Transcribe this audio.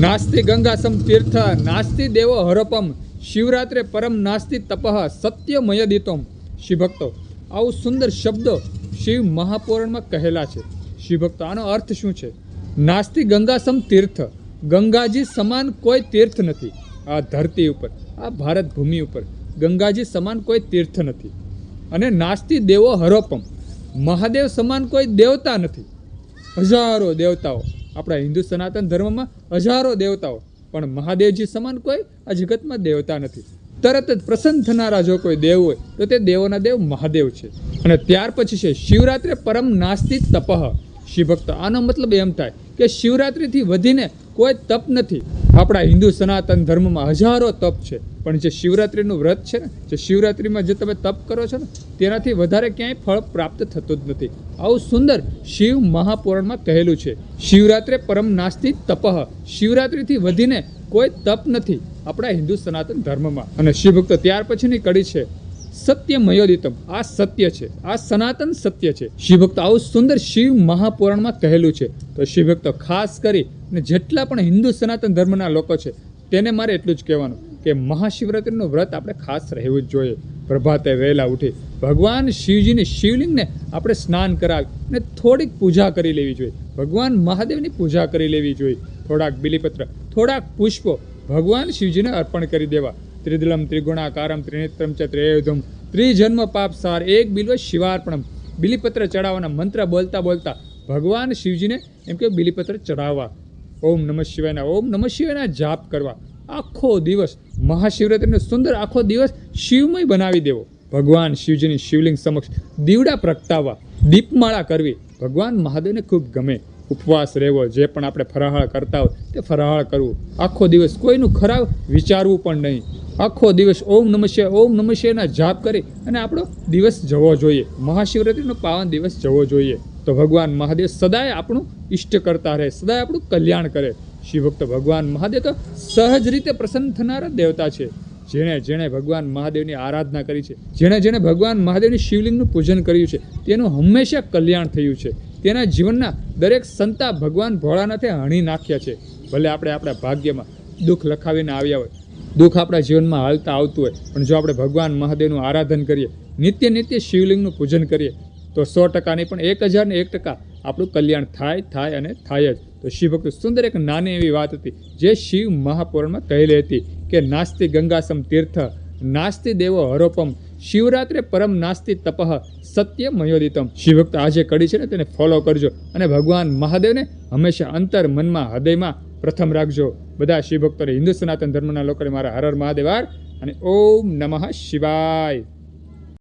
નાસ્તિ ગંગાસમ તીર્થ, નાસ્તિ દેવો હરપમ, શિવરાત્રે પરમ નાસ્તિ તપઃ, સત્યમય દિતોમ. શિવભક્તો, આવું સુંદર શબ્દો શિવ મહાપુરાણમાં કહેલા છે. શિવભક્તો, આનો અર્થ શું છે? નાસ્તિ ગંગાસમ તીર્થ, ગંગાજી સમાન કોઈ તીર્થ નથી. આ ધરતી ઉપર, આ ભારત ભૂમિ ઉપર, ગંગાજી સમાન કોઈ તીર્થ નથી. અને નાસ્તિ દેવો હરોપમ, મહાદેવ સમાન કોઈ દેવતા નથી. હજારો દેવતાઓ આપણા હિન્દુ સનાતન ધર્મમાં હજારો દેવતાઓ, પણ મહાદેવજી સમાન કોઈ આ જગતમાં દેવતા નથી. તરત જ પ્રસન્ન થનારા જો કોઈ દેવ હોય, તો તે દેવોના દેવ મહાદેવ છે. અને ત્યાર પછી છે શિવરાત્રે પરમ નાસ્તિ તપઃ. શિવભક્ત આનો મતલબ એમ થાય કે શિવરાત્રિથી વધીને કોઈ તપ નથી. આપણા હિન્દુ સનાતન ધર્મમાં હજારો તપ છે. પણ જે શિવરાત્રિનું વ્રત છે ને, જે શિવરાત્રિમાં જે તમે તપ કરો છો ને, તેનાથી વધારે ક્યાંય ફળ પ્રાપ્ત થતું જ નથી. આવું સુંદર શિવ મહાપુરાણમાં કહેલું છે. શિવરાત્રે પરમ નાસ્તિ તપઃ. શિવરાત્રિથી વધીને કોઈ તપ નથી આપણા હિન્દુ સનાતન ધર્મમાં. અને શિવભક્ત ત્યાર પછીની કડી છે. સત્ય મયોદિતમ આ સત્ય છે. આ સનાતન સત્ય છે. શિવભક્ત આવું સુંદર શિવ મહાપુરાણમાં કહેલું છે. તો શિવભક્તો ખાસ કરી અને જેટલા પણ હિન્દુ સનાતન ધર્મના લોકો છે, તેને મારે એટલું જ કહેવાનું કે મહાશિવરાત્રિનું વ્રત આપણે ખાસ રહેવું જ જોઈએ. પ્રભાતે વહેલા ઉઠી ભગવાન શિવજીની શિવલિંગને આપણે સ્નાન કરાવી અને થોડીક પૂજા કરી લેવી જોઈએ. ભગવાન મહાદેવની પૂજા કરી લેવી જોઈએ. થોડાક બિલીપત્ર, થોડાક પુષ્પો ભગવાન શિવજીને અર્પણ કરી દેવા. ત્રિદલમ, ત્રિગુણાકારમ, ત્રિનેત્રમ ચ ત્રયોધમ ત્રિજન્મ પાપ સાર, એક બિલ્વ શિવાર્પણમ, બિલીપત્ર ચડાવવાના મંત્ર બોલતા બોલતા ભગવાન શિવજીને એમ કે બિલીપત્ર ચડાવવા. ઓમ નમઃ શિવાયના, ઓમ નમઃ શિવાયના જાપ કરવા. આખો દિવસ મહાશિવરાત્રિનો સુંદર આખો દિવસ શિવમય બનાવી દેવો. ભગવાન શિવજીની શિવલિંગ સમક્ષ દીવડા પ્રગટાવવા, દીપમાળા કરવી. ભગવાન મહાદેવને ખૂબ ગમે. ઉપવાસ રહેવો, જે પણ આપણે ફરાહાળ કરતા હોય તે ફરાહાળ કરવું. આખો દિવસ કોઈનું ખરાબ વિચારવું પણ નહીં. આખો દિવસ ઓમ નમસ્ય ઓમ નમસ્યના જાપ કરી અને આપણો દિવસ જવો જોઈએ. મહાશિવરાત્રિનો પાવન દિવસ જવો જોઈએ. તો ભગવાન મહાદેવ સદાય આપણું ઈષ્ટ કરતા રહે, સદાય આપણું કલ્યાણ કરે. શિવભક્ત ભગવાન મહાદેવ તો સહજ રીતે પ્રસન્ન થનારા દેવતા છે. જેણે જેણે ભગવાન મહાદેવની આરાધના કરી છે, જેણે જેણે ભગવાન મહાદેવની શિવલિંગનું પૂજન કર્યું છે, તેનું હંમેશા કલ્યાણ થયું છે. તેના જીવનના દરેક સંતા ભગવાન ભોળાનાથે હણી નાખ્યા છે. ભલે આપણે આપણા ભાગ્યમાં દુઃખ લખાવીને આવ્યા હોય, દુઃખ આપણા જીવનમાં હાલતા આવતું હોય, પણ જો આપણે ભગવાન મહાદેવનું આરાધન કરીએ, નિત્ય નિત્ય શિવલિંગનું પૂજન કરીએ, તો સો ટકા નહીં પણ એક હજાર ને એક ટકા આપણું કલ્યાણ થાય થાય અને થાય જ. તો શિવભક્ત સુંદર એક નાની એવી વાત હતી, જે શિવ મહાપુરાણમાં કહેલી હતી. કે નાસ્તિ ગંગાસમ તીર્થ, નાસ્તિ દેવો હરોપમ, શિવરાત્રે પરમ નાસ્તિ તપઃ સત્ય મયોદિતમ. શિવભક્ત આ જે કડી છે ને તેને ફોલો કરજો અને ભગવાન મહાદેવને હંમેશા અંતર મનમાં, હૃદયમાં પ્રથમ રાખજો. બધા શિવભક્તોને હિન્દુ સનાતન ધર્મના લોકોને મારા હર હર મહાદેવ અને ઓમ નમઃ શિવાય.